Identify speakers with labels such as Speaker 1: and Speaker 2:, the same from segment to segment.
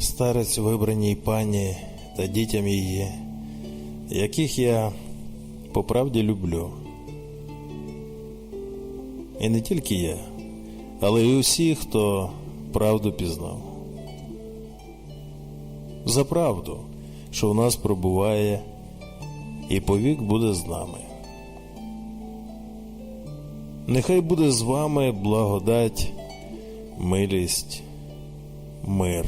Speaker 1: старець вибраній пані та дітям її, яких я по правді люблю. І не тільки я, але й усі, хто правду пізнав. За правду, що в нас пробуває і повік буде з нами. Нехай буде з вами благодать, милість, мир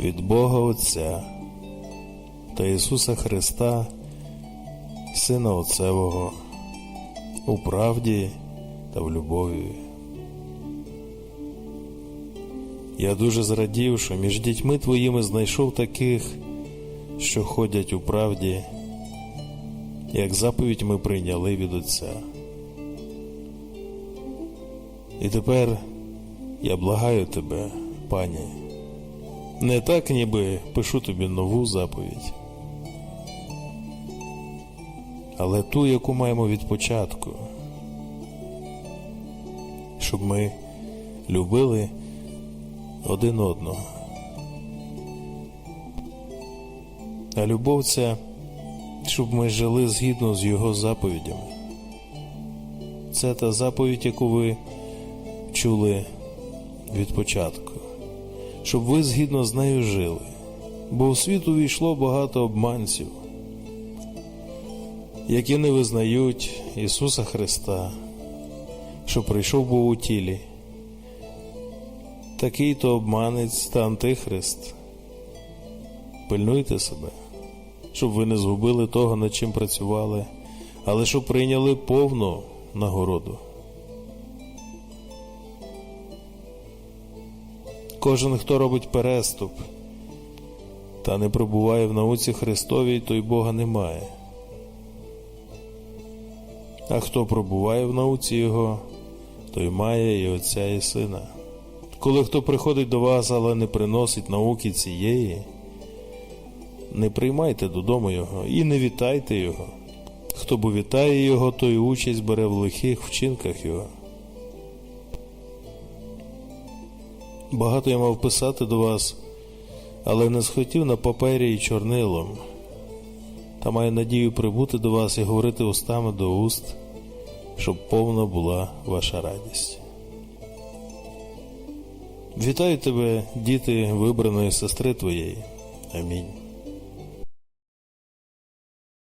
Speaker 1: від Бога Отця та Ісуса Христа, Сина Отцевого, у правді та в любові. Я дуже зрадів, що між дітьми твоїми знайшов таких, що ходять у правді, як заповідь ми прийняли від Отця. І тепер я благаю тебе, пані, не так, ніби пишу тобі нову заповідь, але ту, яку маємо від початку, щоб ми любили один одного. А любов це, щоб ми жили згідно з його заповідями. Це та заповідь, яку ви чули від початку, щоб ви згідно з нею жили, бо у світ увійшло багато обманців, які не визнають Ісуса Христа, що прийшов був у тілі. Такий то обманець та антихрист. Пильнуйте себе, щоб ви не згубили того, над чим працювали, але щоб прийняли повну нагороду. Кожен, хто робить переступ та не пробуває в науці Христовій, той Бога немає. А хто пробуває в науці Його, той має і Отця і Сина. Коли хто приходить до вас, але не приносить науки цієї, не приймайте додому його і не вітайте його. Хто бо вітає його, той участь бере в лихих вчинках його. Багато я мав писати до вас, але не схотів на папері і чорнилом, та маю надію прибути до вас і говорити устами до уст, щоб повна була ваша радість. Вітаю тебе, діти вибраної сестри твоєї. Амінь.